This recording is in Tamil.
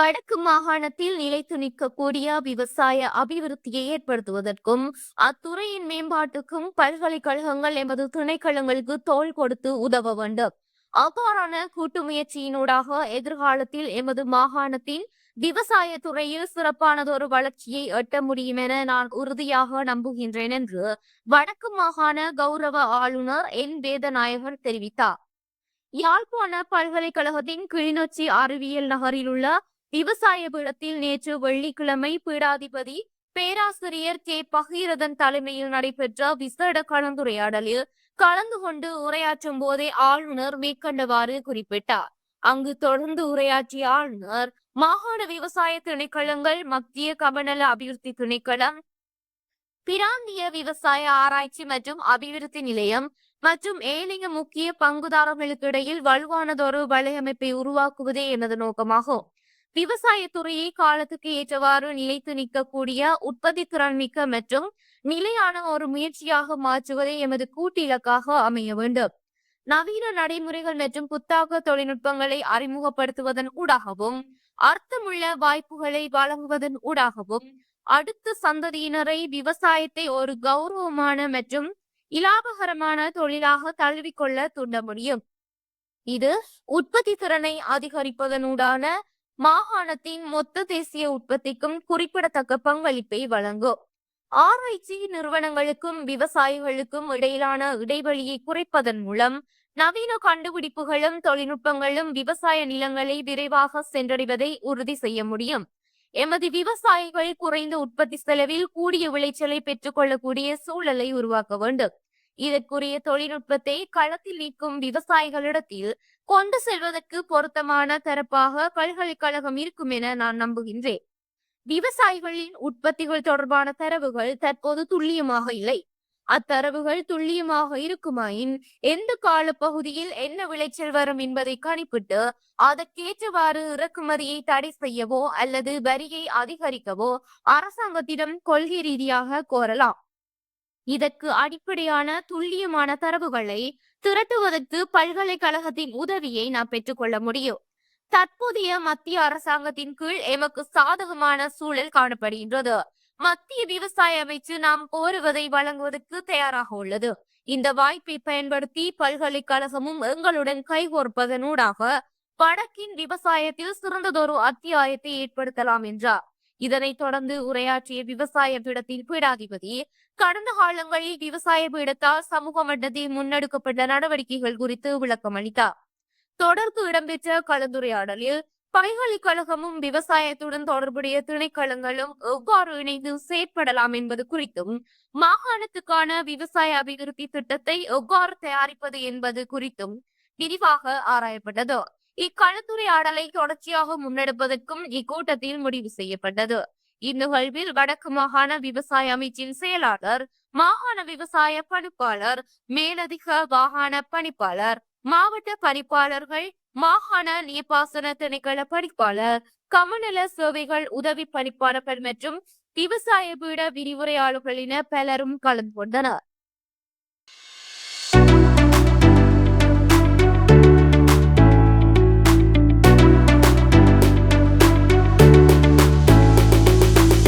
வடக்கு மாகாணத்தில் நிலைத்து நிற்கக்கூடிய விவசாய அபிவிருத்தியை ஏற்படுத்துவதற்கும் அத்துறையின் மேம்பாட்டுக்கும் பல்கலைக்கழகங்கள் எமது திணைக்களங்களுக்கு தோள் கொடுத்து உதவ வேண்டும். அவ்வாறான கூட்டு முயற்சியினூடாக எதிர்காலத்தில் எமது மாகாணத்தின் விவசாய துறையில் சிறப்பானதொரு வளர்ச்சியை எட்ட முடியும் என நான் உறுதியாக நம்புகின்றேன் என்று வடக்கு மாகாண கௌரவ ஆளுநர் என். வேதநாயகர் தெரிவித்தார். யாழ்ப்பாண பல்கலைக்கழகத்தின் கிளிநொச்சி அறிவியல் நகரில் உள்ள விவசாய பீடத்தில் நேற்று வெள்ளிக்கிழமை பீடாதிபதி பேராசிரியர் கே. பகீரதன் தலைமையில் நடைபெற்ற விசேட கலந்துரையாடலில் கலந்து கொண்டு உரையாற்றும் போதே ஆளுநர் மேற்கண்டவாறு குறிப்பிட்டார். அங்கு தொடர்ந்து உரையாற்றிய ஆளுநர் மாகாண விவசாய திணைக்களங்கள் மத்திய கமநல அபிவிருத்தி திணைக்களம் பிராந்திய விவசாய ஆராய்ச்சி மற்றும் அபிவிருத்தி நிலையம் மற்றும் ஏனைய முக்கிய பங்குதாரர்களுக்கு இடையில் வலுவானதொரு வலையமைப்பை உருவாக்குவதே எனது நோக்கமாகும். விவசாயத்துறையை காலத்துக்கு ஏற்றவாறு நிலைத்து நிற்கக்கூடிய உற்பத்தி திறன் மிக்க மற்றும் நிலையான ஒரு முயற்சியாக மாற்றுவதே எமது கூட்டு இலக்காக அமைய வேண்டும். நவீன நடைமுறைகள் மற்றும் புத்தாக்க தொழில்நுட்பங்களை அறிமுகப்படுத்துவதன் ஊடாகவும் அர்த்தமுள்ள வாய்ப்புகளை வழங்குவதன் ஊடாகவும் அடுத்த சந்ததியினரை விவசாயத்தை ஒரு கௌரவமான மற்றும் இலாபகரமான தொழிலாக தழுவிக்கொள்ள தூண்ட முடியும். இது உற்பத்தி திறனை அதிகரிப்பதனூடான மாகாணத்தின் மொத்த தேசிய உற்பத்திக்கும் குறிப்பிடத்தக்க பங்களிப்பை வழங்கும். ஆராய்ச்சி நிறுவனங்களுக்கும் விவசாயிகளுக்கும் இடையிலான இடைவெளியை குறைப்பதன் மூலம் நவீன கண்டுபிடிப்புகளும் தொழில்நுட்பங்களும் விவசாய நிலங்களை விரைவாக சென்றடைவதை உறுதி செய்ய முடியும். எமது விவசாயிகள் குறைந்த உற்பத்தி செலவில் கூடிய விளைச்சலை பெற்றுக்கொள்ளக்கூடிய சூழலை உருவாக்க வேண்டும். இதற்குரிய தொழில்நுட்பத்தை களத்தில் நீக்கும் விவசாயிகளிடத்தில் கொண்டு செல்வதற்கு பொருத்தமான தரப்பாக பல்கலைக்கழகம் இருக்கும் என நான் நம்புகின்றேன். விவசாயிகளின் உற்பத்திகள் தொடர்பான தரவுகள் தற்போது துல்லியமாக இல்லை. அத்தரவுகள் துல்லியமாக இருக்குமாயின் எந்த கால பகுதியில் என்ன விளைச்சல் வரும் என்பதை கணிப்பிட்டு அதற்கேற்றவாறு இறக்குமதியை தடை செய்யவோ அல்லது வரியை அதிகரிக்கவோ அரசாங்கத்திடம் கொள்கை ரீதியாக கோரலாம். இதற்கு அடிப்படையான துல்லியமான தரவுகளை திரட்டுவதற்கு பல்கலைக்கழகத்தின் உதவியை நாம் பெற்றுக்கொள்ள முடியும். தற்போதைய மத்திய அரசாங்கத்தின் கீழ் எமக்கு சாதகமான சூழல் காணப்படுகின்றது. மத்திய விவசாய அமைச்சு நாம் கோருவதை வழங்குவதற்கு தயாராக உள்ளது. இந்த வாய்ப்பை பயன்படுத்தி பல்கலைக்கழகமும் எங்களுடன் கைகோர்ப்பதனூடாக வடக்கின் விவசாயத்தில் சிறந்ததொரு அத்தியாயத்தை ஏற்படுத்தலாம் என்றார். இதனைத் தொடர்ந்து உரையாற்றிய விவசாய பீடத்தின் பீடாதிபதி கடந்த காலங்களில் விவசாய பீடத்தால் சமூக மட்டத்தில் முன்னெடுக்கப்பட்ட நடவடிக்கைகள் குறித்து விளக்கம் அளித்தார். தொடர்ந்து இடம்பெற்ற கலந்துரையாடலில் பல்கலைக்கழகமும் விவசாயத்துடன் தொடர்புடைய திணைக்களங்களும் எவ்வாறு இணைந்து செயற்படலாம் என்பது குறித்தும் மாகாணத்துக்கான விவசாய அபிவிருத்தி திட்டத்தை எவ்வாறு தயாரிப்பது என்பது குறித்தும் விரிவாக ஆராயப்பட்டது. இக்கலந்துரையாடலை தொடர்ச்சியாக முன்னெடுப்பதற்கும் இக்கூட்டத்தில் முடிவு செய்யப்பட்டது. இந்நிகழ்வில் வடக்கு மாகாண விவசாய அமைச்சின் செயலாளர் மாகாண விவசாய பணிப்பாளர் மேலதிக வாகன பணிப்பாளர் மாவட்ட பணிப்பாளர்கள் மாகாண நீர்ப்பாசன திணைக்கள பணிப்பாளர் கமநல சேவைகள் உதவி பணிப்பாளர்கள் மற்றும் விவசாய பீட விரிவுரையாளர்களின பலரும் கலந்து கொண்டனர்.